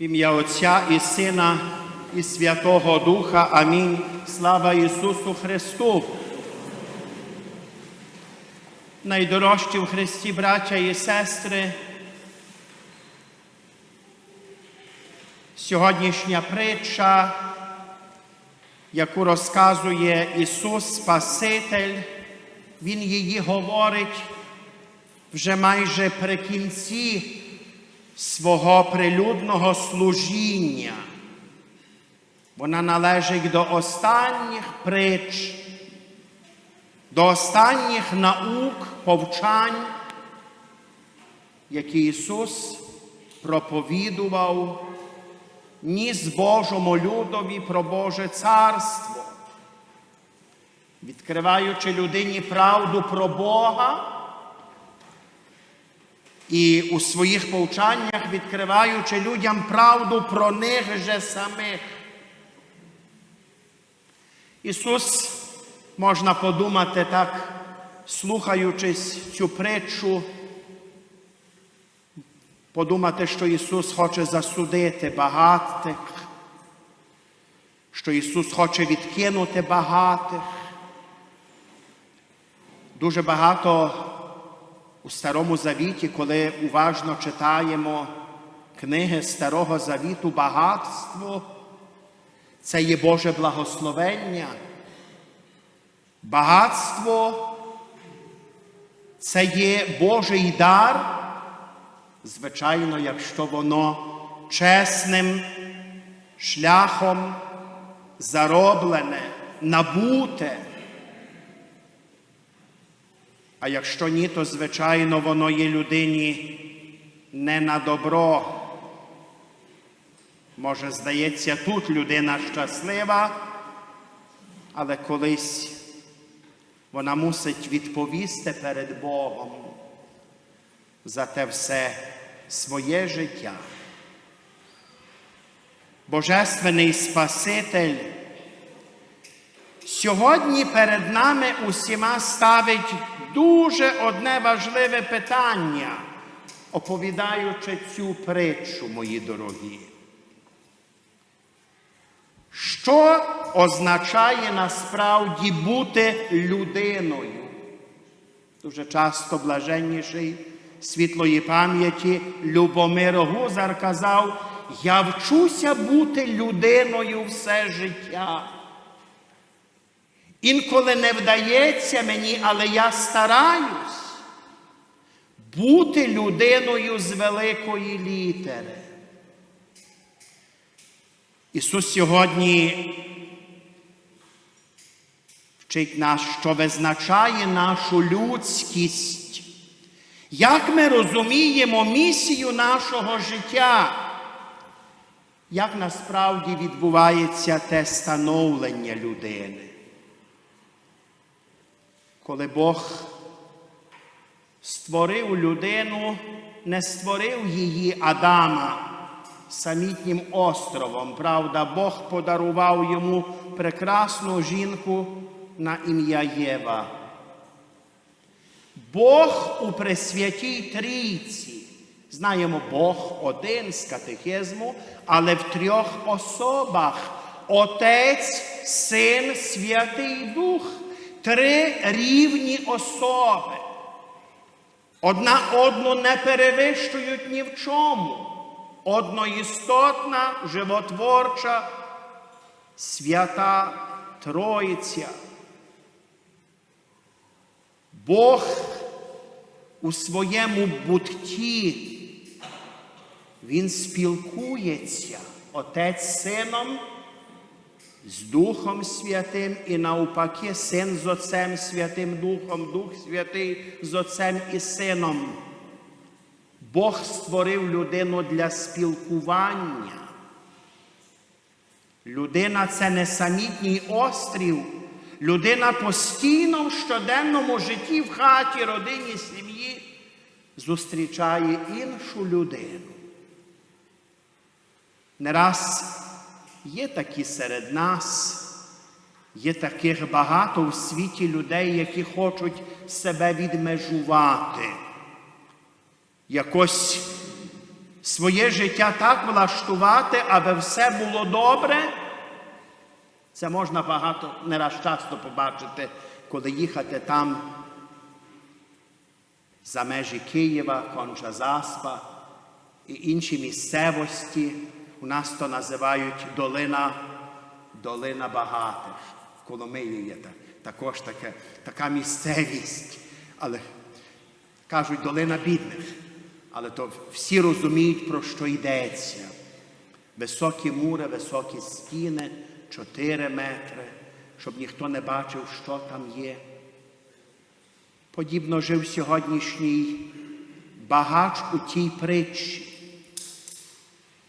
В ім'я Отця і Сина, і Святого Духа. Амінь. Слава Ісусу Христу. Найдорожчі в Христі, браття і сестри. Сьогоднішня притча, яку розказує Ісус Спаситель, Він її говорить вже майже при кінці свого прилюдного служіння. Вона належить до останніх притч, до останніх наук, повчань, які Ісус проповідував ніс Божому людові про Боже царство, відкриваючи людині правду про Бога. І у своїх повчаннях відкриваючи людям правду про них же самих. Ісус, можна подумати так, слухаючись цю притчу, подумати, що Ісус хоче засудити багатих, що Ісус хоче відкинути багатих. Дуже багато у Старому Завіті, коли уважно читаємо книги Старого Завіту, багатство, це є Боже благословення. Багатство це є Божий дар, звичайно, якщо воно чесним шляхом зароблене, набуте. А якщо ні, то звичайно воно є людині не на добро. Може, здається, тут людина щаслива, але колись вона мусить відповісти перед Богом за те все своє життя. Божественний Спаситель сьогодні перед нами усіма ставить дуже одне важливе питання, оповідаючи цю притчу, мої дорогі. Що означає насправді бути людиною? Дуже часто блаженніший світлої пам'яті Любомир Гузар казав, я вчуся бути людиною все життя. Інколи не вдається мені, але я стараюсь бути людиною з великої літери. Ісус сьогодні вчить нас, що визначає нашу людськість, як ми розуміємо місію нашого життя, як насправді відбувається те становлення людини. Коли Бог створив людину, не створив її Адама самітнім островом. Правда, Бог подарував йому прекрасну жінку на ім'я Єва. Бог у Пресвятій Трійці. Знаємо, Бог один з катехизму, але в трьох особах Отець, Син, Святий Дух. Три рівні особи. Одна одну не перевищують ні в чому. Одноістотна, животворча, свята Троїця. Бог у своєму бутті, Він спілкується Отець з Сином, з Духом Святим і навпаки, Син з Отцем Святим Духом, Дух Святий з Отцем і Сином. Бог створив людину для спілкування. Людина це не самітній острів. Людина постійно в щоденному житті, в хаті, родині, сім'ї зустрічає іншу людину. Не раз є такі серед нас, є таких багато у світі людей, які хочуть себе відмежувати, якось своє життя так влаштувати, аби все було добре. Це можна багато не раз часто побачити, коли їхати там за межі Києва, Конча Заспа і інші місцевості. У нас то називають долина, долина багатих. В Коломиї є та- також таке, така місцевість. Але кажуть долина бідних. Але то всі розуміють, про що йдеться. Високі мури, високі стіни, 4 метри, щоб ніхто не бачив, що там є. Подібно жив сьогоднішній багач у тій притчі.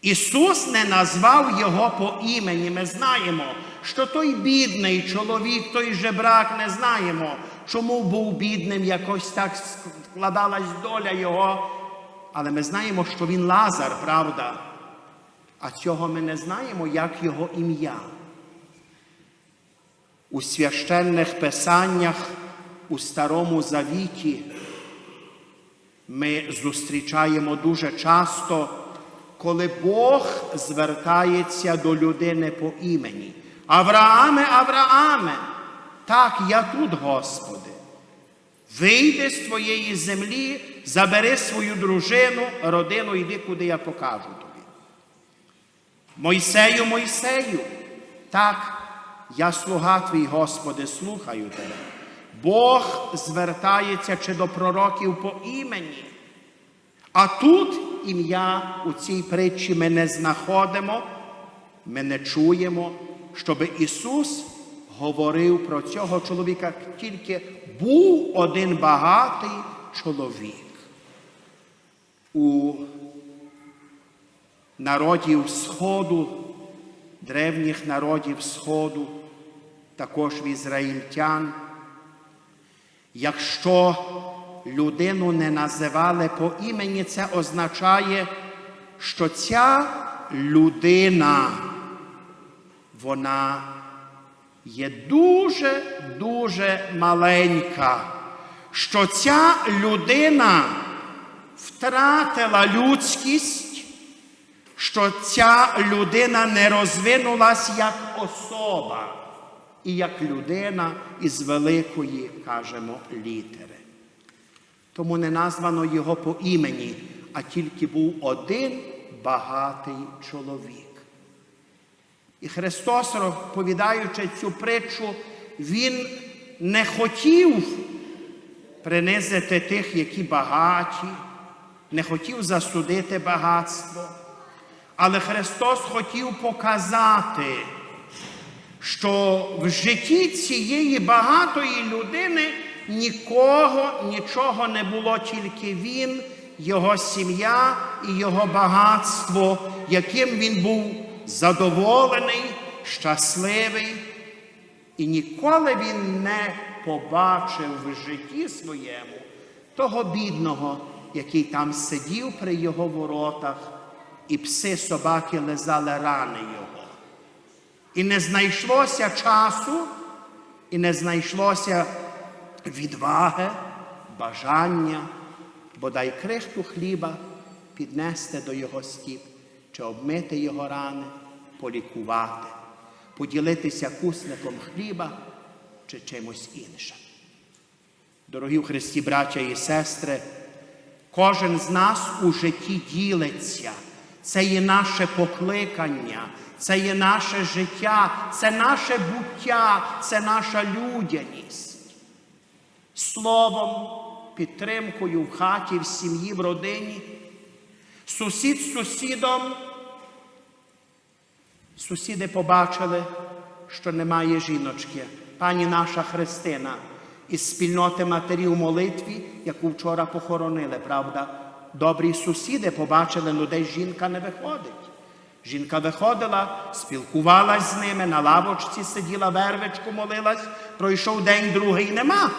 Ісус не назвав його по імені. Ми знаємо, що той бідний чоловік, той жебрак, не знаємо, чому був бідним, якось так складалась доля його. Але ми знаємо, що він Лазар, правда? А цього ми не знаємо, як його ім'я. У священних писаннях у Старому Завіті ми зустрічаємо дуже часто, коли Бог звертається до людини по імені. Аврааме, Аврааме, так, я тут, Господи. Вийди з твоєї землі, забери свою дружину, родину, йди, куди я покажу тобі. Мойсею, Мойсею, так, я слуга твій, Господи, слухаю тебе. Бог звертається чи до пророків по імені. А тут ім'я у цій притчі ми не знаходимо, ми не чуємо, щоб Ісус говорив про цього чоловіка, тільки був один багатий чоловік. У народів Сходу, древніх народів Сходу, також в ізраїльтян. Якщо людину не називали по імені, це означає, що ця людина, вона є дуже-дуже маленька, що ця людина втратила людськість, що ця людина не розвинулась як особа і як людина із великої, кажемо, літери. Тому не названо його по імені, а тільки був один багатий чоловік. І Христос, розповідаючи цю притчу, Він не хотів принизити тих, які багаті, не хотів засудити багатство. Але Христос хотів показати, що в житті цієї багатої людини нікого, нічого не було, тільки він, його сім'я і його багатство, яким він був задоволений, щасливий. І ніколи він не побачив в житті своєму того бідного, який там сидів при його воротах, і пси собаки лизали рани його. І не знайшлося часу, і не знайшлося відваги, бажання, бодай крихту хліба піднести до його стіп, чи обмити його рани, полікувати, поділитися кусником хліба чи чимось іншим. Дорогі в Христі, браття і сестри, кожен з нас у житті ділиться. Це є наше покликання, це є наше життя, це наше буття, це наша людяність. Словом, підтримкою в хаті, в сім'ї, в родині, сусід з сусідом. Сусіди побачили, що немає жіночки. Пані наша Христина із спільноти матерів молитві, яку вчора похоронили, правда? Добрі сусіди побачили, ну десь жінка не виходить. Жінка виходила, спілкувалась з ними, на лавочці сиділа, вервичку молилась, пройшов день, другий нема.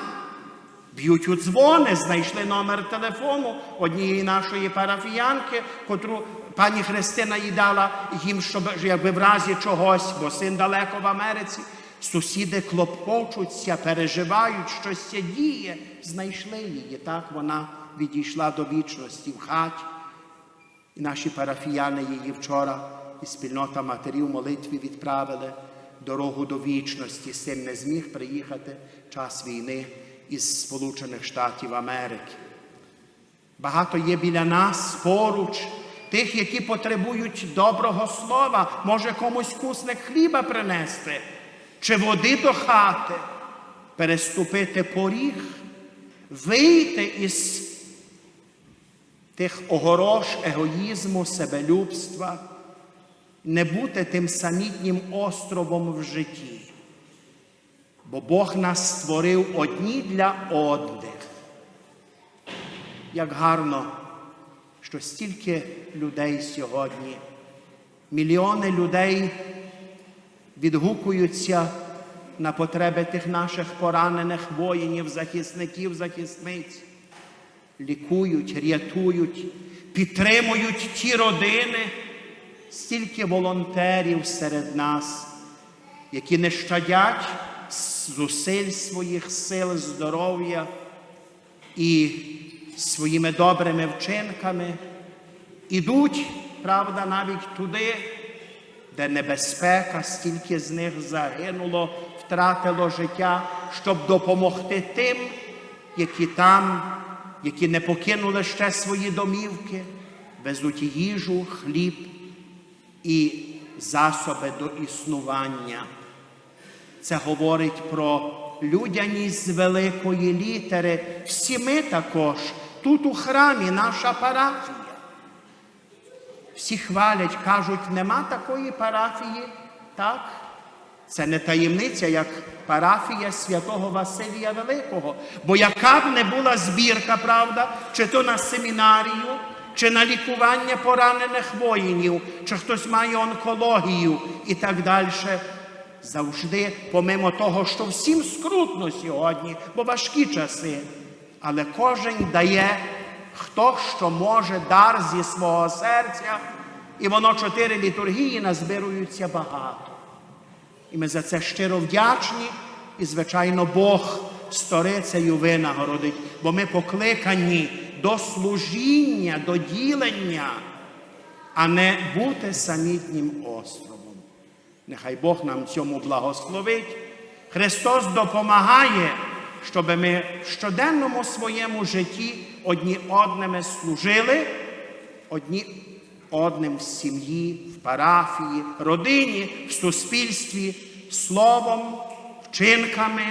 Б'ють у дзвони, знайшли номер телефону однієї нашої парафіянки, котру пані Христина їй дала їм, щоб якби в разі чогось, бо син далеко в Америці. Сусіди клопочуться, переживають, щось діє. Знайшли її. Так вона відійшла до вічності в хаті. І наші парафіяни її вчора і спільнота матерів молитві відправили дорогу до вічності. Син не зміг приїхати час війни із Сполучених Штатів Америки. Багато є біля нас поруч тих, які потребують доброго слова, може комусь кусник хліба принести, чи води до хати, переступити поріг, вийти із тих огорош егоїзму, себелюбства, не бути тим самітнім островом в житті. Бо Бог нас створив одні для одних. Як гарно, що стільки людей сьогодні, мільйони людей відгукуються на потреби тих наших поранених воїнів, захисників, захисниць, лікують, рятують, підтримують ті родини, стільки волонтерів серед нас, які не щадять зусиль своїх сил, здоров'я і своїми добрими вчинками ідуть, правда, навіть туди, де небезпека, стільки з них загинуло, втратило життя, щоб допомогти тим, які там, які не покинули ще свої домівки, везуть їжу, хліб і засоби до існування. Це говорить про людяність з великої літери. Всі ми також тут у храмі наша парафія. Всі хвалять, кажуть, нема такої парафії, так? Це не таємниця, як парафія святого Василія Великого. Бо яка б не була збірка, правда, чи то на семінарію, чи на лікування поранених воїнів, чи хтось має онкологію і так далі. Завжди, помимо того, що всім скрутно сьогодні, бо важкі часи, але кожен дає, хто що може, дар зі свого серця, і воно чотири літургії назбируються багато. І ми за це щиро вдячні, і, звичайно, Бог сторицею винагородить, бо ми покликані до служіння, до ділення, а не бути самітнім островом. Нехай Бог нам цьому благословить. Христос допомагає, щоб ми в щоденному своєму житті одні одними служили, одні одним в сім'ї, в парафії, родині, в суспільстві, словом, вчинками,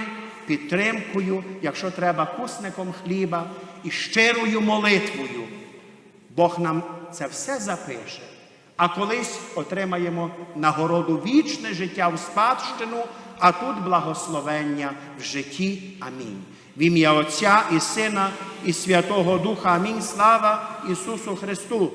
підтримкою, якщо треба, кусником хліба і щирою молитвою. Бог нам це все запише. А колись отримаємо нагороду вічне життя в спадщину, а тут благословення в житті. Амінь. В ім'я Отця і Сина, і Святого Духа. Амінь. Слава Ісусу Христу!